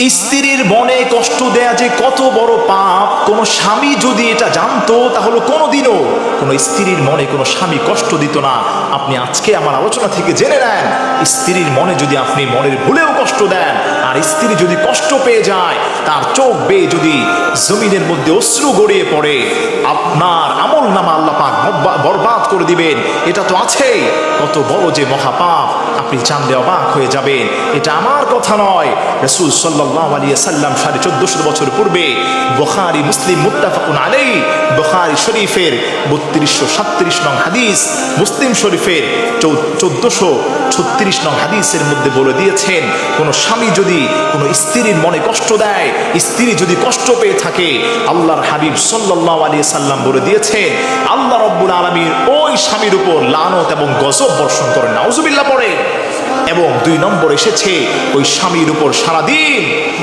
স্ত্রীর মনে কষ্ট দেয়া যে কত বড় পাপ, কোনো স্বামী যদি এটা জানতো, তাহলে কোনোদিনও কোনো স্ত্রীর মনে কোনো স্বামী কষ্ট দিত না। আপনি আজকে আমার আলোচনা থেকে জেনে নেন, স্ত্রীর মনে যদি আপনি মনের ভুলেও কষ্ট দেন, আর স্ত্রী যদি কষ্ট পেয়ে যায়, তার চোখ বেয়ে যদি জমিনের মধ্যে অশ্রু গড়িয়ে পড়ে, আপনার আমল নামা আল্লাহ বরবাদ করে দিবেন। এটা তো আছেই। কত বড় যে মহাপাপ। আপনি জানলে অবাক হয়ে যাবেন। এটা আমার কথা নয়। রসুল সাল্লাহ আলী সাল্লাম সাড়ে চোদ্দশো বছর পূর্বে বখারি, মুসলিম মুত্তাফাকুন আলাই বখারি শরীফের বত্রিশশো সাত্রিশ নং হাদিস, মুসলিম শরীফের চোদ্দশো ছত্রিশ নং হাদিসের মধ্যে বলে দিয়েছেন, কোনো স্বামী যদি কোনো স্ত্রীর মনে কষ্ট দেয়, স্ত্রী যদি কষ্ট পেয়ে থাকে, আল্লাহর হাবিব সাল্লাহ আলী সাল্লাম বলে দিয়েছেন, আল্লাহ রব্বুল আলমীর ওই স্বামীর উপর লানত এবং গজব বর্ষণ করেন নাউজুবিল্লা পরে এবং দুই নম্বর এসেছে, ওই স্বামীর উপর সারাদিন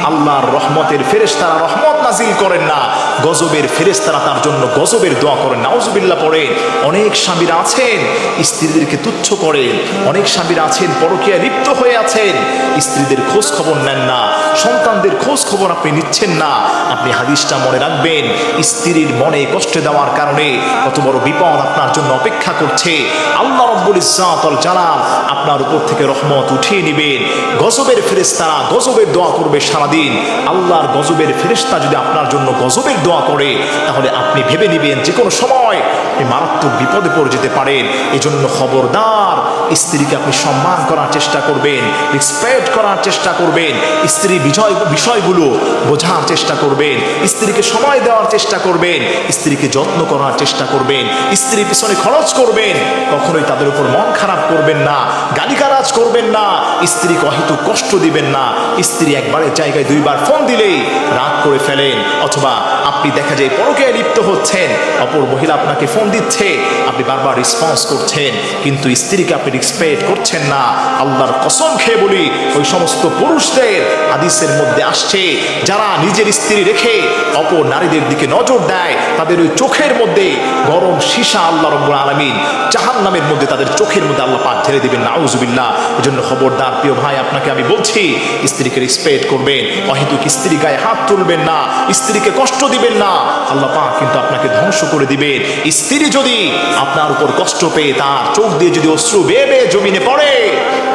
আল্লাহর রহমতের ফেরেশতারা রহমত নাজিল করেন না। গজবের ফেরেশতারা তার জন্য গজবের দোয়া করেন। নাউজুবিল্লাহ পড়ে, অনেক স্বামীরা আছেন, স্ত্রীদেরকে তুচ্ছ করেন অনেক স্বামীরা আছেন পরকীয়া লিপ্ত হয়ে আছেন। স্ত্রীদের খোঁজ খবর নেন না, সন্তানদের খোঁজ খবর আপনি নিচ্ছেন না। আপনি হাদিসটা মনে রাখবেন, স্ত্রীর মনে কষ্ট দেওয়ার কারণে কত বড় বিপদ আপনার জন্য অপেক্ষা করছে। আল্লাহ রব্বুল ইজ্জাতল জালাল আপনার উপর থেকে রহমত উঠিয়ে নেবেন। গজবের ফেরেশতারা গজবের দোয়া করবে সারাদিন আল্লাহর গজবের ফেরিস্তা যদি আপনার জন্য গজবের দোয়া করে, তাহলে আপনি ভেবে নেবেন যে কোনো সময় আপনি মারাত্মক বিপদে পড়ে যেতে পারেন। এজন্য খবরদার, স্ত্রীকে আপনি সম্মান করার চেষ্টা করবেন রেসপেক্ট করার চেষ্টা করবেন, স্ত্রী বিজয়, বিষয়গুলো বোঝার চেষ্টা করবেন, স্ত্রীকে সময় দেওয়ার চেষ্টা করবেন, স্ত্রীকে যত্ন করার চেষ্টা করবেন স্ত্রীর পিছনে খরচ করবেন, কখনোই তাদের উপর মন খারাপ করবেন না, গালিগালাজ করবেন না, স্ত্রীকে অহেতু কষ্ট দিবেন না, স্ত্রী একবারের জায়গায় দুইবার ফোন দিলেই রাগ করে ফেলেন, অথবা আপনি দেখা যায় পরকে লিপ্ত হচ্ছেন। অপর মহিলা আপনাকে ফোন দিচ্ছে, আপনি বারবার রেসপন্স করছেন, কিন্তু স্ত্রীকে আপনি রেসপেক্ট করছেন না। আল্লাহর কসম খেয়ে বলি, ওই সমস্ত পুরুষদের হাদিসের মধ্যে আসছে, যারা নিজের স্ত্রী রেখে অপর নারীদের দিকে নজর দেয়, তাদের ওই চোখের মধ্যে গরম সীসা আল্লাহ রব্বুল আলমিন জাহান নামের মধ্যে তাদের চোখের মধ্যে আল্লাহ পাক ঢেলে দিবেন, নাউজুবিল্লাহ। এজন্য খবরদার প্রিয় ভাই, আপনাকে আমি বলছি, স্ত্রীকে রেসপেক্ট করবেন, অহেতুক স্ত্রী গায়ে হাত তুলবেন না। স্ত্রীকে কষ্ট দিবেন না। আল্লাহ পাক কিন্তু আপনাকে ধ্বংস করে দিবেন। স্ত্রী যদি আপনার উপর কষ্ট পেয়ে তার চোখ দিয়ে যদি অশ্রু বেয়ে বেয়ে জমিনে পড়ে,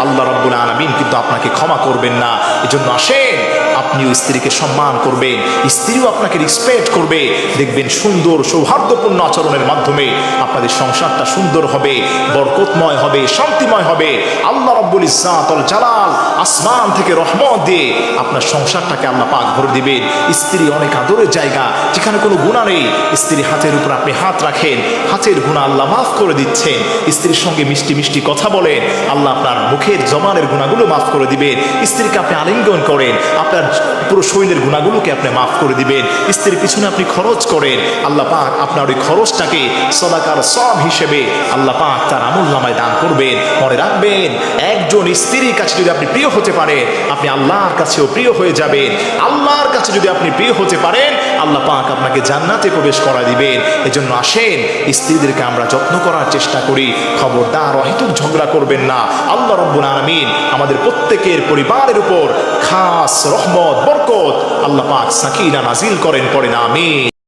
আল্লাহ রব্বুল আলমিন কিন্তু আপনাকে ক্ষমা করবেন না। এজন্য আসেন আপনিও স্ত্রীকে সম্মান করবেন স্ত্রীও আপনাকে রেসপেক্ট করবে। দেখবেন সুন্দর, সৌহার্দ্যপূর্ণ আচরণের মাধ্যমে আপনাদের সংসারটা সুন্দর হবে, বরকতময় হবে, শান্তিময় হবে। আল্লাহ রব্বুল ইসাতল জালাল আসমান থেকে রহমত দিয়ে আপনার সংসারটাকে আল্লাহ পাক ভরে দিবেন। স্ত্রী অনেক আদরের জায়গা, যেখানে কোনো গুণা নেই। স্ত্রী হাতের উপর আপনি হাত রাখেন, হাতের গুণা আল্লাহ মাফ করে দিচ্ছেন। স্ত্রীর সঙ্গে মিষ্টি মিষ্টি কথা বলেন, আল্লাহ আপনার মুখের জমানের গুণাগুলো মাফ করে দিবেন। স্ত্রীকে আপনি আলিঙ্গন করেন, আপনার পুরো শরীরের গুণাগুলোকে আপনি মাফ করে দিবেন। স্ত্রীর পিছনে আপনি খরচ করেন। আল্লাহ পাক আপনার ওই খরচটাকে সদাকার সব হিসেবে আল্লাহ পাক তার আমল নামায় দান করবেন। মনে রাখবেন, একজন স্ত্রীর কাছে যদি আপনি প্রিয় হতে পারেন, আপনি আল্লাহর কাছেও প্রিয় হয়ে যাবেন। আল্লাহর কাছে যদি আপনি প্রিয় হতে পারেন, আল্লাহ পাক আপনাকে জান্নাতে প্রবেশ করা দিবেন। এজন্য আসেন, স্ত্রীদেরকে আমরা যত্ন করার চেষ্টা করি। খবরদার অহেতুক ঝগড়া করবেন না। আল্লাহ রব্বুল আলমিন আমাদের প্রত্যেকের পরিবারের উপর খাস রহমত বরকত আল্লাহ পাক সাকিনা নাজিল করেন পড়েন আমিন।